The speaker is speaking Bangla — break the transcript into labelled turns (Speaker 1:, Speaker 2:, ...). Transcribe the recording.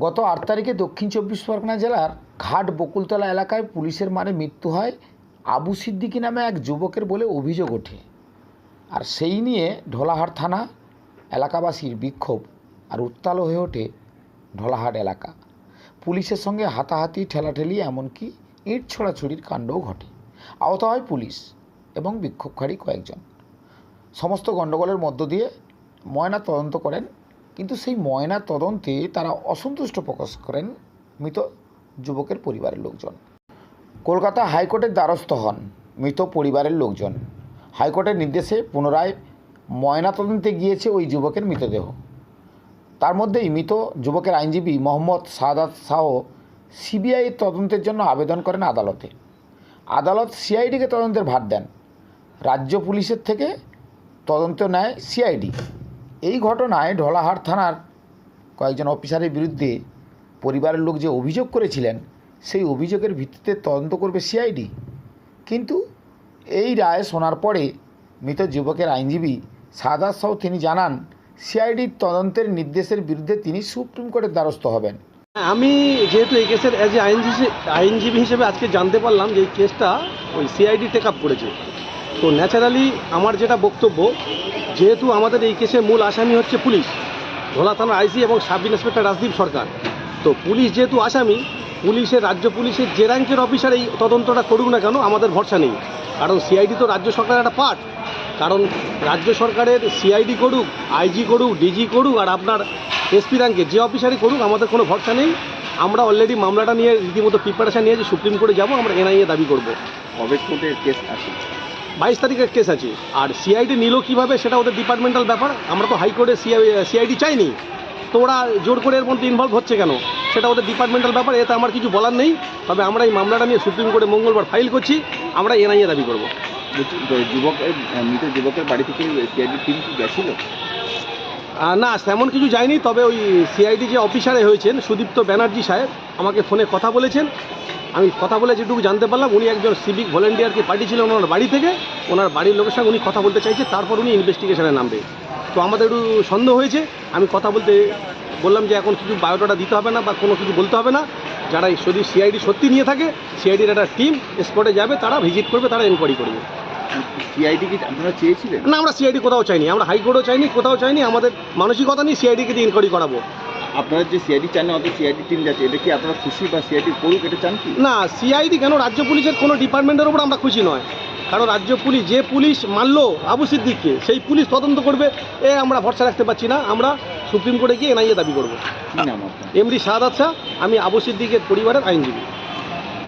Speaker 1: গত আট তারিখে দক্ষিণ চব্বিশ পরগনা জেলার ঘাট বকুলতলা এলাকায় পুলিশের মারে মৃত্যু হয় আবু সিদ্দিকী নামে এক যুবকের বলে অভিযোগ ওঠে। আর সেই নিয়ে ঢোলাহাট থানা এলাকাবাসীর বিক্ষোভ আর উত্তাল হয়ে ওঠে ঢোলাহাট এলাকা। পুলিশের সঙ্গে হাতাহাতি, ঠেলাঠেলি এমনকি ইঁট ছোড়াছুড়ির কাণ্ডও ঘটে। আহত হয় পুলিশ এবং বিক্ষোভকারী কয়েকজন। সমস্ত গণ্ডগোলের মধ্য দিয়ে ময়না তদন্ত করেন কিন্তু সেই ময়না তদন্তে তারা অসন্তুষ্ট প্রকাশ করেন মৃত যুবকের পরিবারের লোকজন। কলকাতা হাইকোর্টের দ্বারস্থ হন মৃত পরিবারের লোকজন। হাইকোর্টের নির্দেশে পুনরায় ময়না তদন্তে গিয়েছে ওই যুবকের মৃতদেহ। তার মধ্যেই মৃত যুবকের আইনজীবী মোহাম্মদ সাদাত শাহ সিবিআই তদন্তের জন্য আবেদন করেন আদালতে। আদালত সিআইডিকে তদন্তের ভার দেন। রাজ্য পুলিশের থেকে তদন্ত নেয় সিআইডি। এই ঘটনায় ঢোলাহাট থানার কয়েকজন অফিসারের বিরুদ্ধে পরিবারের লোক যে অভিযোগ করেছিলেন, সেই অভিযোগের ভিত্তিতে তদন্ত করবে সিআইডি। কিন্তু এই রায় শোনার পরে মৃত যুবকের আইনজীবী সাদাত সাউ তিনি জানান, সিআইডির তদন্তের নির্দেশের বিরুদ্ধে তিনি সুপ্রিম কোর্টের দ্বারস্থ হবেন।
Speaker 2: আমি যেহেতু এই কেসের অ্যাজ এ আইনজীবী আইনজীবী হিসেবে আজকে জানতে পারলাম যে এই কেসটা ওই সিআইডি টেক আপ করেছে। তো ন্যাচারালি আমার যেটা বক্তব্য যেহেতু আমাদের এই কেসের মূল আসামি হচ্ছে পুলিশ, ধোলা থানার আইসি এবং সাব ইন্সপেক্টর রাজদীপ সরকার। তো পুলিশ যেহেতু আসামি, পুলিশের রাজ্য পুলিশের যে র্যাঙ্কের অফিসার এই তদন্তটা করুক না কেন আমাদের ভরসা নেই। কারণ সিআইডি তো রাজ্য সরকারের একটা পার্ট কারণ রাজ্য সরকারের সিআইডি করুক, আইজি করুক, ডিজি করুক আর আপনার এসপি র্যাঙ্কে যে অফিসারই করুক, আমাদের কোনো ভরসা নেই। আমরা অলরেডি মামলাটা নিয়ে রীতিমতো প্রিপারেশান নিয়ে যে সুপ্রিম কোর্টে যাব, আমরা এনআইএ দাবি করব।
Speaker 3: কবে কোর্টের কেস আছে
Speaker 2: বাইশ তারিখের কেস আছে। আর সিআইডি নিল কীভাবে সেটা ওদের ডিপার্টমেন্টাল ব্যাপার। আমরা তো হাইকোর্টে সিআইডি চাইনি। তো ওরা জোর করে এর মধ্যে ইনভলভ হচ্ছে কেন? সেটা ওদের ডিপার্টমেন্টাল ব্যাপার এতে আমার কিছু বলার নেই। তবে আমরা এই মামলাটা নিয়ে সুপ্রিম কোর্টে মঙ্গলবার ফাইল করছি। আমরা এনআইএ দাবি করব।
Speaker 3: যুবকের মৃত যুবকের বাড়ি থেকে সিআইডি টিম কি গেছিল?
Speaker 2: না তেমন কিছু যায়নি। তবে ওই সিআইডি যে অফিসারে হয়েছেন সুদীপ্ত ব্যানার্জি সাহেব আমাকে ফোনে কথা বলেছেন। আমি কথা বলে যেটুকু জানতে পারলাম। উনি একজন সিভিক ভলেন্টিয়ারকে পাঠিয়েছিলেন ওনার বাড়ি থেকে। ওনার বাড়ির লোকের সঙ্গে উনি কথা বলতে চাইছে তারপর উনি ইনভেস্টিগেশনে নামবে। তো আমাদের একটু সন্দেহ হয়েছে। আমি কথা বলতে বললাম যে এখন কিছু বায়োডাটা দিতে হবে না বা কোনো কিছু বলতে হবে না। যারা যদি সিআইডি সত্যি নিয়ে থাকে সিআইডির একটা টিম স্পটে যাবে তারা ভিজিট করবে তারা এনকোয়ারি করবে।
Speaker 3: সিআইডি কি আপনারা চেয়েছিলেন?
Speaker 2: না আমরা সিআইডি কোথাও চাইনি। আমরা হাইকোর্টও চাইনি কোথাও চাইনি। আমাদের মানসিকতা নিয়ে সিআইডিকে দিয়ে ইনকোয়ারি করাবো।
Speaker 3: আপনারা যে সিআইডি চান না অত সিআইডি টিম যাচ্ছে এটা কি আপনারা খুশি বা সিআইডি করুক এটা চান কি?
Speaker 2: না সিআইডি কেন? রাজ্য পুলিশের কোনো ডিপার্টমেন্টের উপর আমরা খুশি নয়। কারণ রাজ্য পুলিশ যে পুলিশ মানলো আবু সিদ্দিককে সেই পুলিশ তদন্ত করবে এ আমরা ভরসা রাখতে পারছি না। আমরা সুপ্রিম কোর্টে গিয়ে এনআইএ দাবি করব। এমডি শাহাদ আচ্ছা আমি আবু সিদ্দিকের পরিবারের আইনজীবী।